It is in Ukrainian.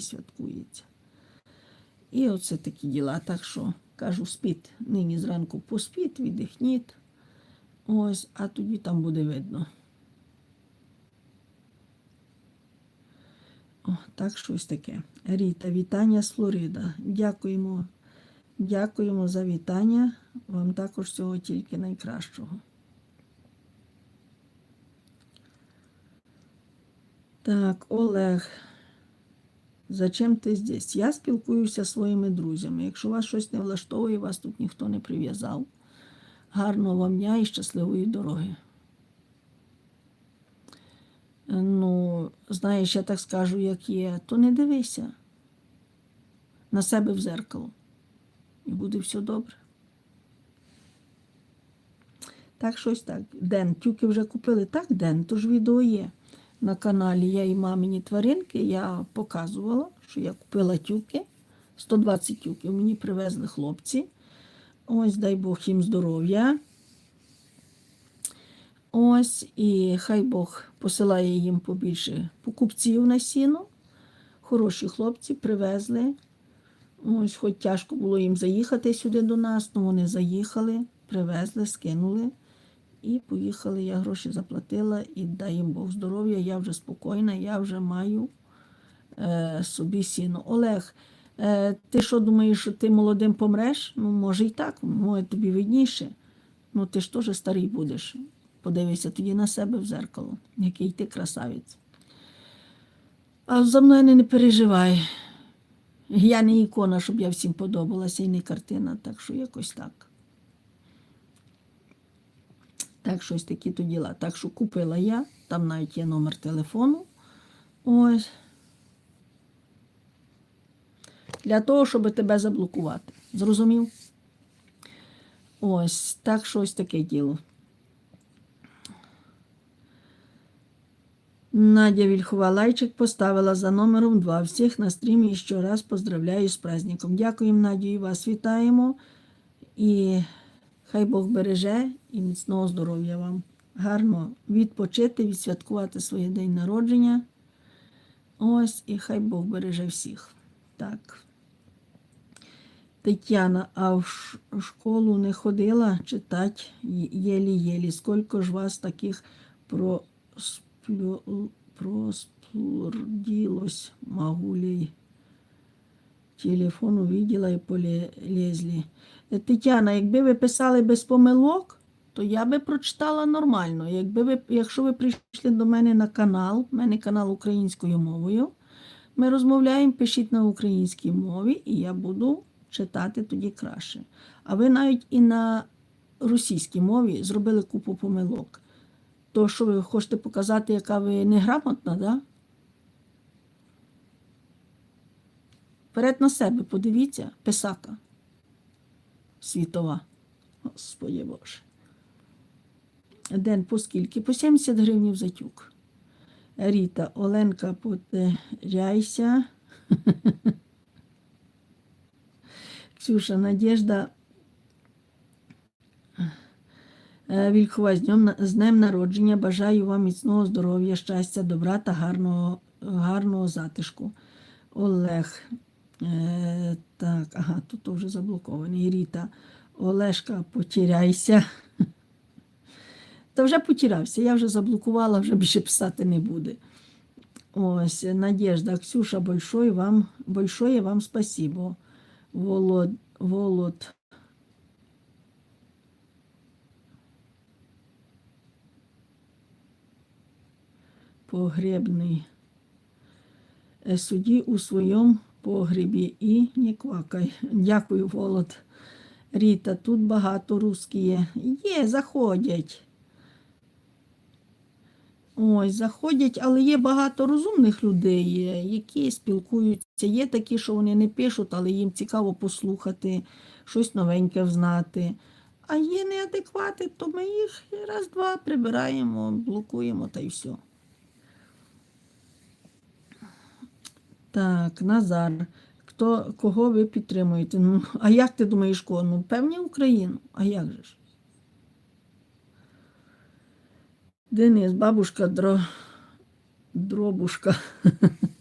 селі святкується. І оце такі діла. Так що кажу, спіть нині зранку поспіть, віддихніть. Ось, а тоді там буде видно. О, так, щось таке. Ріта, вітання з Флорида. Дякуємо. Дякуємо за вітання. Вам також всього тільки найкращого. Так, Олег. Зачем ти здесь? Я спілкуюся зі своїми друзями. Якщо вас щось не влаштовує, вас тут ніхто не прив'язав. Гарного вам дня і щасливої дороги. Ну, знаєш, я так скажу, як є, то не дивися на себе в зеркало. І буде все добре. Так, щось так. Ден, тюки вже купили. Так, Ден, то ж відео є на каналі Я і мамині тваринки. Я показувала, що я купила тюки. 120 тюків мені привезли хлопці. Ось, дай Бог їм здоров'я. Ось, і хай Бог посилає їм побільше покупців на сіно. Хороші хлопці привезли. Ось, хоч тяжко було їм заїхати сюди до нас, але вони заїхали, привезли, скинули і поїхали. Я гроші заплатила і дай їм Бог здоров'я. Я вже спокійна, я вже маю е, собі сіно. Олег, е, ти що думаєш, що ти молодим помреш? Ну, може і так, може тобі видніше. Ну, ти ж теж старий будеш. Подивися тоді на себе в зеркало, який ти красавець. А за мною не переживай. Я не ікона, щоб я всім подобалася, і не картина, так що якось так. Так, щось такі то діла. Так що купила я, там навіть є номер телефону. Ось. Для того, щоб тебе заблокувати. Зрозумів? Ось, так щось таке діло. Надя Вільхова лайчик поставила за номером 2. Всіх на стрімі і ще раз поздравляю з праздником. Дякуємо, Надю, і вас вітаємо. І хай Бог береже і міцного здоров'я вам. Гарно відпочити, відсвяткувати своє день народження. Ось, і хай Бог береже всіх. Так. Тетяна, а в школу не ходила читати єлі-єлі. Скільки ж вас таких просплю... просплурділось, магулей? Телефон увидела і полезли. Е, Тетяна, якби ви писали без помилок, то я би прочитала нормально. Якби ви, якщо ви прийшли до мене на канал, в мене канал українською мовою, ми розмовляємо, пишіть на українській мові, і я буду читати тоді краще. А ви навіть і на російській мові зробили купу помилок. То, що ви хочете показати, яка ви неграмотна, да? Вперед на себе, подивіться, писака світова. Господи Боже. Ден по скільки? По 70 гривень за тюк. Ріта, Оленка, потеряйся. Ксюша, Надежда Е, Вільхова, з днем, з днем народження. Бажаю вам міцного здоров'я, щастя, добра та гарного, гарного затишку. Олег. Е, так, ага, тут вже заблокований. Ріта. Олешка, потеряйся. Та вже потірався, я вже заблокувала, вже більше писати не буде. Ось, Надежда, Ксюша, большое вам, большое вам спасибо. Волод, Волод. Погребний. Е, Суді у своєму погребі і не квакай. Дякую, Волод. Ріта, тут багато русські є. Є, заходять. Ось, заходять, але є багато розумних людей, які спілкуються. Є такі, що вони не пишуть, але їм цікаво послухати, щось новеньке взнати. А є неадеквати, то ми їх раз-два прибираємо, блокуємо та й все. Так, Назар. Хто, кого ви підтримуєте? Ну, а як ти думаєш, кого? Ну, певні Україну. А як же ж? Денис, бабушка дро... дробушка.